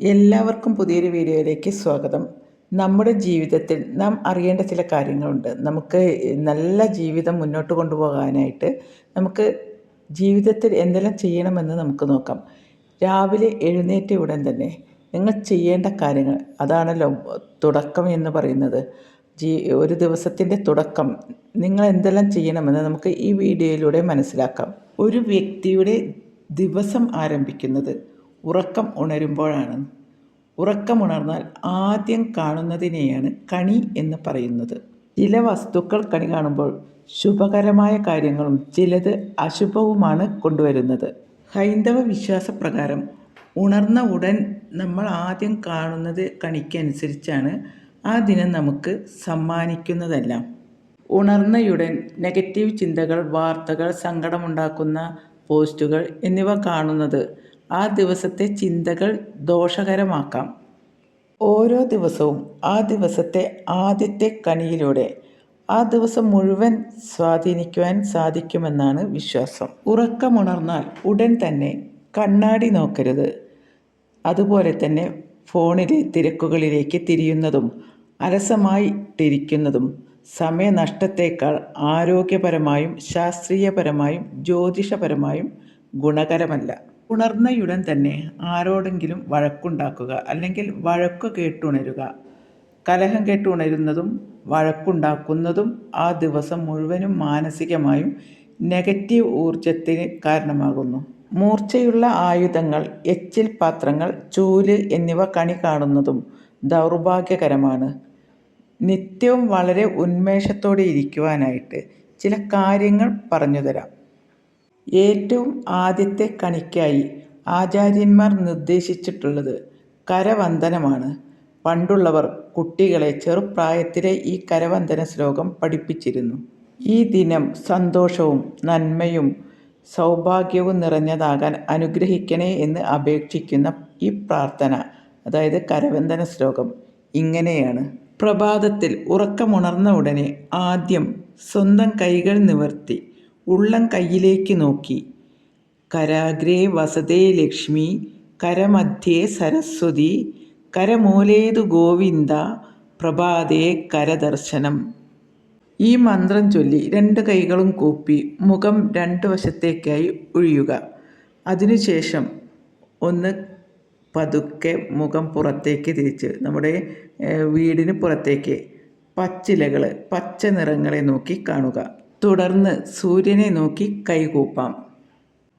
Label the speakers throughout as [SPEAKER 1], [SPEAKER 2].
[SPEAKER 1] എല്ലാവർക്കും പുതിയൊരു വീഡിയോയിലേക്ക് സ്വാഗതം. നമ്മുടെ ജീവിതത്തിൽ നാം അറിയേണ്ട ചില കാര്യങ്ങളുണ്ട്. നമുക്ക് നല്ല ജീവിതം മുന്നോട്ട് കൊണ്ടുപോകാനായിട്ട് നമുക്ക് ജീവിതത്തിൽ എന്തെല്ലാം ചെയ്യണമെന്ന് നമുക്ക് നോക്കാം. രാവിലെ എഴുന്നേറ്റ ഉടൻ തന്നെ നിങ്ങൾ ചെയ്യേണ്ട കാര്യങ്ങൾ അതാണല്ലോ തുടക്കം എന്ന് പറയുന്നത്. ജീ ഒരു ദിവസത്തിന്റെ തുടക്കം നിങ്ങൾ എന്തെല്ലാം ചെയ്യണമെന്ന് നമുക്ക് ഈ വീഡിയോയിലൂടെ മനസ്സിലാക്കാം. ഒരു വ്യക്തിയുടെ ദിവസം ആരംഭിക്കുന്നത് ഉറക്കം ഉണരുമ്പോഴാണ്. ഉറക്കമുണർന്നാൽ ആദ്യം കാണുന്നതിനെയാണ് കണി എന്ന് പറയുന്നത്. ചില വസ്തുക്കൾ കണി കാണുമ്പോൾ ശുഭകരമായ കാര്യങ്ങളും ചിലത് അശുഭവുമാണ് കൊണ്ടുവരുന്നത്. ഹൈന്ദവ വിശ്വാസപ്രകാരം ഉണർന്ന ഉടൻ നമ്മൾ ആദ്യം കാണുന്നത് കണിക്കനുസരിച്ചാണ് ആ ദിനം നമുക്ക് സമ്മാനിക്കുന്നതെല്ലാം. ഉണർന്നയുടൻ നെഗറ്റീവ് ചിന്തകൾ വാർത്തകൾ സങ്കടമുണ്ടാക്കുന്ന പോസ്റ്റുകൾ എന്നിവ കാണുന്നത് ആ ദിവസത്തെ ചിന്തകൾ ദോഷകരമാക്കാം. ഓരോ ദിവസവും ആ ദിവസത്തെ ആദ്യത്തെ കണിയിലൂടെ ആ ദിവസം മുഴുവൻ സ്വാധീനിക്കുവാൻ സാധിക്കുമെന്നാണ് വിശ്വാസം. ഉറക്കമുണർന്നാൽ ഉടൻ തന്നെ കണ്ണാടി നോക്കരുത്. അതുപോലെ തന്നെ ഫോണിലെ തിരക്കുകളിലേക്ക് തിരിയുന്നതും അലസമായിട്ടിരിക്കുന്നതും സമയനഷ്ടത്തേക്കാൾ ആരോഗ്യപരമായും ശാസ്ത്രീയപരമായും ജ്യോതിഷപരമായും ഗുണകരമല്ല. ഉണർന്നയുടൻ തന്നെ ആരോടെങ്കിലും വഴക്കുണ്ടാക്കുക അല്ലെങ്കിൽ വഴക്ക് കേട്ടുണരുക. കലഹം കേട്ടുണരുന്നതും വഴക്കുണ്ടാക്കുന്നതും ആ ദിവസം മുഴുവനും മാനസികമായും നെഗറ്റീവ് ഊർജത്തിന് കാരണമാകുന്നു. മൂർച്ചയുള്ള ആയുധങ്ങൾ എച്ചിൽ പാത്രങ്ങൾ ചൂൽ എന്നിവ കണി കാണുന്നതും ദൗർഭാഗ്യകരമാണ്. നിത്യവും വളരെ ഉന്മേഷത്തോടെ ഇരിക്കുവാനായിട്ട് ചില കാര്യങ്ങൾ പറഞ്ഞു തരാം. ഏറ്റവും ആദ്യത്തെ കണിക്കായി ആചാര്യന്മാർ നിർദ്ദേശിച്ചിട്ടുള്ളത് കരവന്ദനമാണ്. പണ്ടുള്ളവർ കുട്ടികളെ ചെറുപ്രായത്തിലെ ഈ കരവന്ദന ശ്ലോകം പഠിപ്പിച്ചിരുന്നു. ഈ ദിനം സന്തോഷവും നന്മയും സൗഭാഗ്യവും നിറഞ്ഞതാകാൻ അനുഗ്രഹിക്കണേ എന്ന് അപേക്ഷിക്കുന്ന ഈ പ്രാർത്ഥന അതായത് കരവന്ദന ശ്ലോകം ഇങ്ങനെയാണ്. പ്രഭാതത്തിൽ ഉറക്കമുണർന്ന ഉടനെ ആദ്യം സ്വന്തം കൈകൾ നിവർത്തി ഉള്ളം കയ്യിലേക്ക് നോക്കി. കരാഗ്രേ വസതേ ലക്ഷ്മി കരമധ്യേ സരസ്വതി കരമൂലേതു ഗോവിന്ദ പ്രഭാതേ കരദർശനം. ഈ മന്ത്രം ചൊല്ലി രണ്ട് കൈകളും കൂപ്പി മുഖം രണ്ട് വശത്തേക്കായി ഒഴിയുക. അതിനുശേഷം ഒന്ന് പതുക്കെ മുഖം പുറത്തേക്ക് തിരിച്ച് നമ്മുടെ വീടിന് പുറത്തേക്ക് പച്ചിലകൾ പച്ച നിറങ്ങളെ നോക്കി കാണുക. തുടർന്ന് സൂര്യനെ നോക്കി കൈകൂപ്പാം.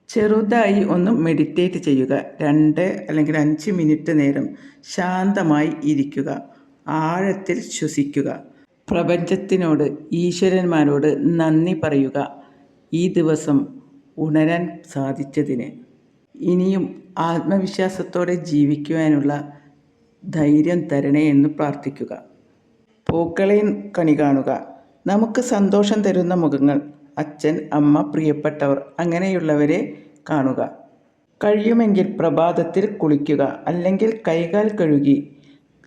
[SPEAKER 1] ചെറുതായി ഒന്ന് മെഡിറ്റേറ്റ് ചെയ്യുക. രണ്ട് അല്ലെങ്കിൽ അഞ്ച് മിനിറ്റ് നേരം ശാന്തമായി ഇരിക്കുക. ആഴത്തിൽ ശ്വസിക്കുക. പ്രപഞ്ചത്തിനോട് ഈശ്വരന്മാരോട് നന്ദി പറയുക. ഈ ദിവസം ഉണരാൻ സാധിച്ചതിന്. ഇനിയും ആത്മവിശ്വാസത്തോടെ ജീവിക്കുവാനുള്ള ധൈര്യം തരണേ എന്ന് പ്രാർത്ഥിക്കുക. പൂക്കളെയും കണി കാണുക. നമുക്ക് സന്തോഷം തരുന്ന മുഖങ്ങൾ അച്ഛൻ അമ്മ പ്രിയപ്പെട്ടവർ അങ്ങനെയുള്ളവരെ കാണുക. കഴിയുമെങ്കിൽ പ്രഭാതത്തിൽ കുളിക്കുക അല്ലെങ്കിൽ കൈകാൽ കഴുകി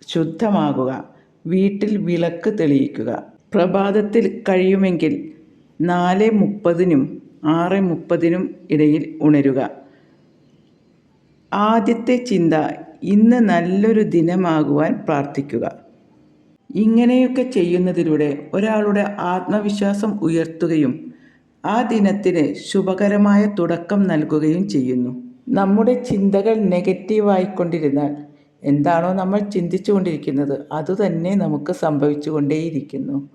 [SPEAKER 1] ശുദ്ധമാകുക വീട്ടിൽ വിളക്ക് തെളിയിക്കുക. പ്രഭാതത്തിൽ കഴിയുമെങ്കിൽ നാല് മുപ്പതിനും ആറ് മുപ്പതിനും ഇടയിൽ ഉണരുക. ആദ്യത്തെ ചിന്ത ഇന്ന് നല്ലൊരു ദിനമാകുവാൻ പ്രാർത്ഥിക്കുക. ഇങ്ങനെയൊക്കെ ചെയ്യുന്നതിലൂടെ ഒരാളുടെ ആത്മവിശ്വാസം ഉയർത്തുകയും ആ ദിനത്തിന് ശുഭകരമായ തുടക്കം നൽകുകയും ചെയ്യുന്നു. നമ്മുടെ ചിന്തകൾ നെഗറ്റീവായിക്കൊണ്ടിരുന്നാൽ എന്താണോ നമ്മൾ ചിന്തിച്ചു കൊണ്ടിരിക്കുന്നത് അതുതന്നെ നമുക്ക് സംഭവിച്ചു കൊണ്ടേയിരിക്കുന്നു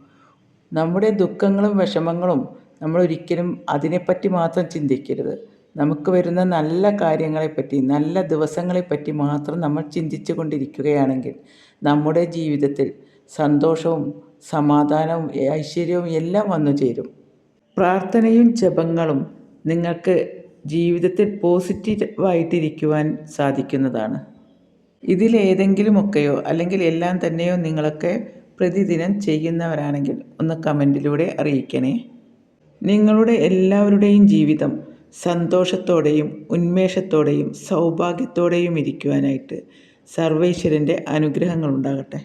[SPEAKER 1] നമ്മുടെ ദുഃഖങ്ങളും വിഷമങ്ങളും നമ്മൾ ഒരിക്കലും അതിനെപ്പറ്റി മാത്രം ചിന്തിക്കരുത്. നമുക്ക് വരുന്ന നല്ല കാര്യങ്ങളെപ്പറ്റി നല്ല ദിവസങ്ങളെപ്പറ്റി മാത്രം നമ്മൾ ചിന്തിച്ചു കൊണ്ടിരിക്കുകയാണെങ്കിൽ നമ്മുടെ ജീവിതത്തിൽ സന്തോഷവും സമാധാനവും ഐശ്വര്യവും എല്ലാം വന്നു ചേരും. പ്രാർത്ഥനയും ജപങ്ങളും നിങ്ങൾക്ക് ജീവിതത്തിൽ പോസിറ്റീവായിട്ടിരിക്കുവാൻ സാധിക്കുന്നതാണ്. ഇതിലേതെങ്കിലുമൊക്കെയോ അല്ലെങ്കിൽ എല്ലാം തന്നെയോ നിങ്ങളൊക്കെ പ്രതിദിനം ചെയ്യുന്നവരാണെങ്കിൽ ഒന്ന് കമന്റിലൂടെ അറിയിക്കണേ. നിങ്ങളുടെ എല്ലാവരുടെയും ജീവിതം സന്തോഷത്തോടെയും ഉന്മേഷത്തോടെയും സൗഭാഗ്യത്തോടെയും ഇരിക്കുവാനായിട്ട് സർവേശ്വരന്റെ അനുഗ്രഹങ്ങളുണ്ടാകട്ടെ.